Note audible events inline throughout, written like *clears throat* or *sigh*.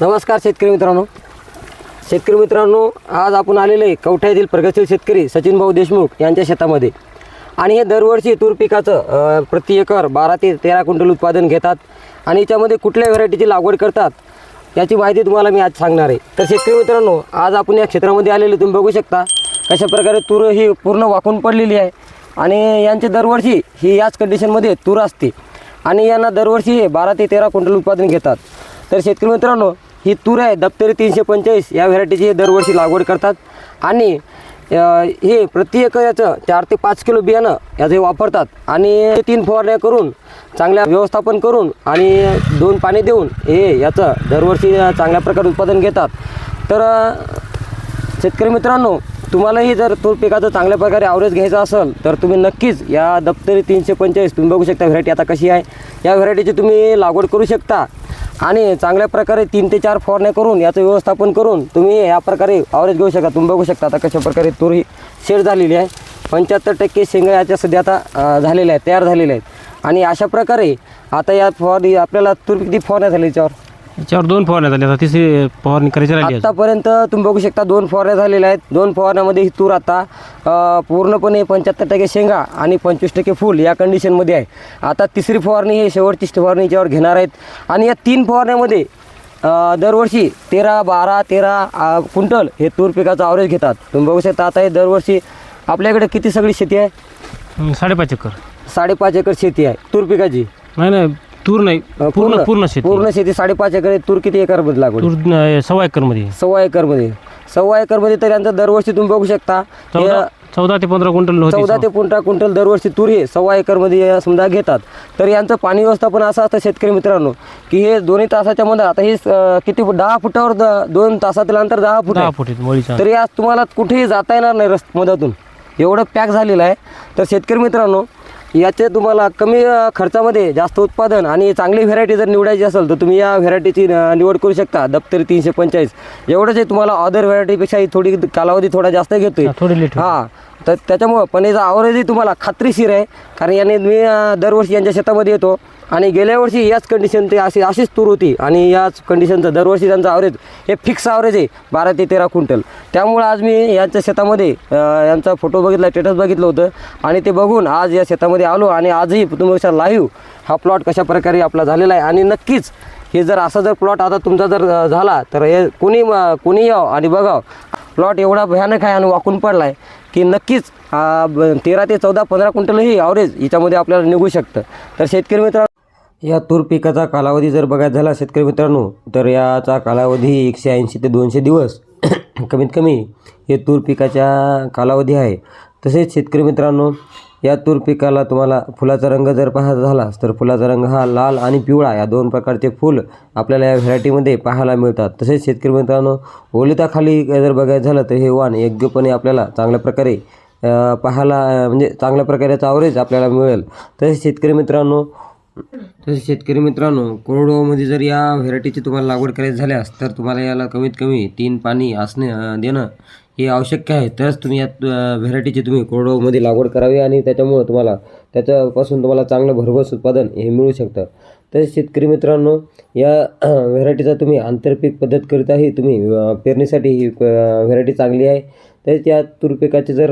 नमस्कार शेतकरी मित्रांनो. शेतकरी मित्रांनो आज आपण आलेले आहे कवठा येथील प्रगतशील शेतकरी सचिन भाऊ देशमुख यांच्या शेतामध्ये. आणि हे दरवर्षी तूर पिकाचं प्रति एकर बारा ते तेरा क्विंटल उत्पादन घेतात आणि याच्यामध्ये कुठल्या व्हरायटीची लागवड करतात याची माहिती तुम्हाला मी आज सांगणार आहे. तर शेतकरी मित्रांनो आज आपण या क्षेत्रामध्ये आलेले तुम्ही बघू शकता कशा प्रकारे तूर ही पूर्ण वाकून पडलेली आहे आणि यांचे दरवर्षी ही याच कंडिशनमध्ये तूर असते. आणि यांना दरवर्षी हे बारा ते तेरा क्विंटल उत्पादन घेतात. तर शेतकरी मित्रांनो ही तूर आहे दप्तरी तीनशे पंचेचाळीस. या व्हरायटीची हे दरवर्षी लागवड करतात. आणि हे प्रति एकर याचं चार ते पाच किलो बियाणं याचं वापरतात. आणि तीन फवारण्या करून चांगल्या व्यवस्थापन करून आणि दोन पाणी देऊन हे याचं दरवर्षी चांगल्या प्रकारे उत्पादन घेतात. तर शेतकरी मित्रांनो तुम्हालाही जर तूर पिकाचं चांगल्या प्रकारे आवरेज घ्यायचं असेल तर तुम्ही नक्कीच या दप्तरी तीनशे पंचेचाळीस तुम्ही बघू शकता व्हरायटी आता कशी आहे. या व्हरायटीची तुम्ही लागवड करू शकता. आणि चांगल्या प्रकारे तीन ते चार फवारण्या करून याचं व्यवस्थापन करून तुम्ही या प्रकारे ॲव्हरेज घेऊ शकता. तुम्ही बघू शकता आता कशा प्रकारे तूर ही शेड झालेली आहे. पंच्याहत्तर टक्के शेंगा याच्या सध्या आता झालेल्या आहेत तयार झालेल्या आहेत. आणि अशा प्रकारे आता या फवारणी आपल्याला तूर किती फवारण्या झाल्या याच्यावर? याच्यावर दोन फवारण्या झाल्या. आता तिसरी फवारणी करायची राहिली. आतापर्यंत तुम्ही बघू शकता दोन फवारण्या झालेल्या आहेत. दोन फवारण्यामध्ये ही तूर आता पूर्णपणे पंच्याहत्तर टक्के शेंगा आणि पंचवीस टक्के फूल या कंडिशनमध्ये आहे. आता तिसरी फवारणी ही शेवटची फवारणी याच्यावर घेणार आहेत. आणि या तीन फवारण्यामध्ये दरवर्षी तेरा बारा तेरा क्विंटल हे तूर पिकाचं ॲव्हरेज घेतात. तुम्ही बघू शकता आता हे दरवर्षी आपल्याकडे किती सगळी शेती आहे? साडेपाच एकर. साडेपाच एकर शेती आहे. तूर पिकाची? नाही नाही तूर नाही. पूर्ण पूर्ण शेती पूर्ण शेती साडेपाच एकर. तूर किती लागवड? तूर अं, सव्वा एकरमध्ये. सव्वा एकरमध्ये. सव्वा एकरमध्ये तर यांचं दरवर्षी तुम्ही बघू शकता. चौदा चौदा ते पंधरा क्विंटल होती चौदा ते पंधरा क्विंटल दरवर्षी तूर हे सव्वा एकरमध्ये समजा घेतात. तर यांचं पाणी व्यवस्थापन असं असतं शेतकरी मित्रांनो की हे दोन्ही तासाच्या मध्ये आता हे किती फूट? दहा फुटावर द- दोन तासातील अंतर दहा फूट दहा आहे. फूट आहेत मळीच्या तरी आज तुम्हाला कुठेही जाता येणार नाही रस्त मधातून एवढं पॅक झालेलं आहे. तर शेतकरी मित्रांनो याचे तुम्हाला कमी खर्चामध्ये जास्त उत्पादन आणि चांगली व्हेरायटी जर निवडायची असेल तर तुम्ही या व्हेरायटीची निवड करू शकता. दप्तरी तीनशे पंचेचाळीस. एवढंच आहे तुम्हाला अदर व्हेरायटीपेक्षा ही थोडी कालावधी थोडा जास्त घेतोय. हा, हां तर त्याच्यामुळं पण याचा आवरेजही तुम्हाला खात्रीशीर आहे. कारण याने मी दरवर्षी यांच्या शेतामध्ये येतो. आणि गेल्या वर्षी याच कंडिशन ते अशी अशीच तूर होती. आणि याच कंडिशनचं दरवर्षी त्यांचं आवरेज हे फिक्स आवरेज आहे बारा ते तेरा क्विंटल. त्यामुळं आज मी यांच्या शेतामध्ये यांचा फोटो बघितला स्टेटस बघितलं होतं. आणि ते बघून आज या शेतामध्ये आलो आणि आजही तुमच्या लाईव्ह हा प्लॉट कशा प्रकारे आपला झालेला आहे. आणि नक्कीच हे जर असा जर प्लॉट आता तुमचा जर झाला तर हे कोणी म- कोणी यावं आणि बघावं. प्लॉट एवढा भयानक आहे आणि वाकून पडला आहे की नक्कीच तेरा ते चौदा पंधरा क्विंटलही ॲव्हरेज याच्यामध्ये आपल्याला निघू शकतं. तर शेतकरी मित्र या तूर पिकाचा कालावधी जर बघायचा झाला शेतकरी मित्रांनो तर याचा कालावधी एकशे ऐंशी ते दोनशे दिवस *clears throat* कमीत कमी हे तूर पिकाच्या कालावधी आहे. तसेच शेतकरी मित्रांनो या तूर पिकाला तुम्हाला फुलाचा रंग जर पाहायचा झालास तर फुलाचा रंग हा लाल आणि पिवळा या दोन प्रकारचे फूल आपल्याला या व्हरायटीमध्ये पाहायला मिळतात. तसेच शेतकरी मित्रांनो ओलिताखाली जर बघायचं झालं तर हे वाण योग्यपणे आपल्याला चांगल्या प्रकारे पाहायला म्हणजे चांगल्या प्रकारे आवरेज आपल्याला मिळेल. तसेच शेतकरी मित्रांनो तसेच शेतकरी मित्रांनो कोरडवाहूमध्ये जर या व्हेरायटीची तुम्हाला लागवड करायची झाल्यास तर तुम्हाला याला कमीत कमी तीन पाणी असणे देणं हे आवश्यक आहे. तरच तुम्ही या व्हेरायटीची तुम्ही कोरडवाहूमध्ये लागवड करावी आणि त्याच्यामुळं तुम्हाला त्याच्यापासून तुम्हाला चांगलं भरघोस उत्पादन हे मिळू शकतं. तसेच शेतकरी मित्रांनो या व्हेरायटीचा तुम्ही आंतरपीक पद्धत करिताही तुम्ही पेरणीसाठी ही व्हेरायटी चांगली आहे. तसेच या तूर पिकाचे जर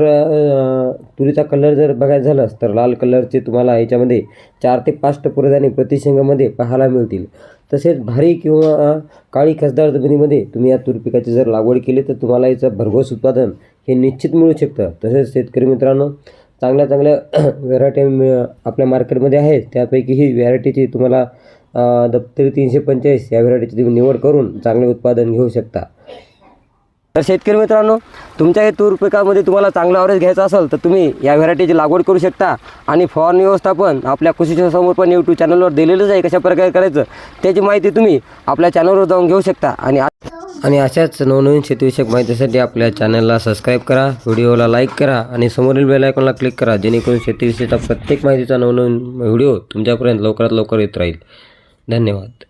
तुरीचा कलर जर बघायचं झालाच तर लाल कलरचे तुम्हाला याच्यामध्ये चार ते पाच टपोरदाणे प्रतिशंगामध्ये पाहायला मिळतील. तसेच भारी किंवा काळी खसदार जमिनीमध्ये तुम्ही या तूर पिकाची जर लागवड केली तर तुम्हाला याचं भरघोस उत्पादन हे निश्चित मिळू शकतं. तसेच शेतकरी मित्रांनो चांगल्या चांगल्या *clears throat* व्हेरायटी आपल्या मार्केटमध्ये आहेत त्यापैकी ही व्हरायटीची तुम्हाला दप्तरी तीनशे पंचेचाळीस या व्हरायटीची तुम्ही निवड करून चांगले उत्पादन घेऊ शकता. तर शेतकरी मित्रांनो तुमच्या हे तूर पिकामध्ये तुम्हाला चांगला अवरेज घ्यायचा असेल तर तुम्ही या व्हरायटीची लागवड करू शकता. आणि फवारणी व्यवस्थापन आपल्या कृषी पण यूट्यूब चॅनलवर दिलेलंच आहे कशा प्रकारे करायचं त्याची माहिती तुम्ही आपल्या चॅनलवर जाऊन घेऊ शकता. आणि आणि अशाच नवनवीन शेतीविषयक माहितीसाठी आपल्या चॅनलला सबस्क्राईब करा व्हिडिओला लाईक करा आणि समोरील बेल आयकॉनला क्लिक करा जेणेकरून शेतीविषयीचा प्रत्येक माहितीचा नवनवीन व्हिडिओ तुमच्यापर्यंत लवकरात लवकर येत राहील. धन्यवाद.